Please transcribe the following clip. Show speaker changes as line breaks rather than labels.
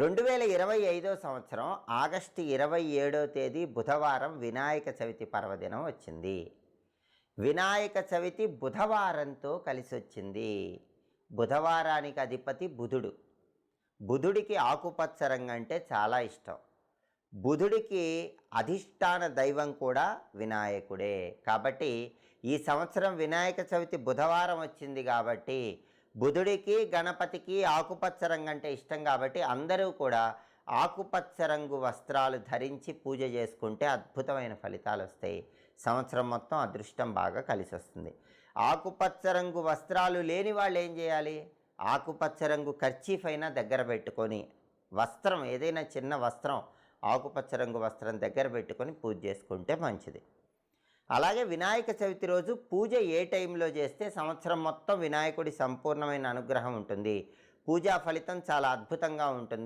రెండు వేల ఇరవై ఐదో సంవత్సరం ఆగస్టు ఇరవై ఏడో తేదీ బుధవారం వినాయక చవితి పర్వదినం వచ్చింది. వినాయక చవితి బుధవారంతో కలిసి వచ్చింది బుధవారానికి అధిపతి బుధుడు. బుధుడికి ఆకుపచ్చ రంగు అంటే చాలా ఇష్టం. బుధుడికి అధిష్టాన దైవం కూడా వినాయకుడే. కాబట్టి ఈ సంవత్సరం వినాయక చవితి బుధవారం వచ్చింది కాబట్టి బుధుడికి గణపతికి ఆకుపచ్చ రంగు అంటే ఇష్టం కాబట్టి అందరూ కూడా ఆకుపచ్చ రంగు వస్త్రాలు ధరించి పూజ చేసుకుంటే అద్భుతమైన ఫలితాలు వస్తాయి. సంవత్సరం మొత్తం అదృష్టం బాగా కలిసి వస్తుంది ఆకుపచ్చ రంగు వస్త్రాలు లేని వాళ్ళు ఏం చేయాలి? ఆకుపచ్చ రంగు కర్చీఫ్ అయినా దగ్గర పెట్టుకొని వస్త్రం ఏదైనా చిన్న వస్త్రం ఆకుపచ్చ రంగు వస్త్రం దగ్గర పెట్టుకొని పూజ చేసుకుంటే మంచిది. అలాగే వినాయక చవితి రోజు పూజ ఏ టైంలో చేస్తే సంవత్సరం మొత్తం వినాయకుడి సంపూర్ణమైన అనుగ్రహం ఉంటుంది. పూజా ఫలితం చాలా అద్భుతంగా ఉంటుంది.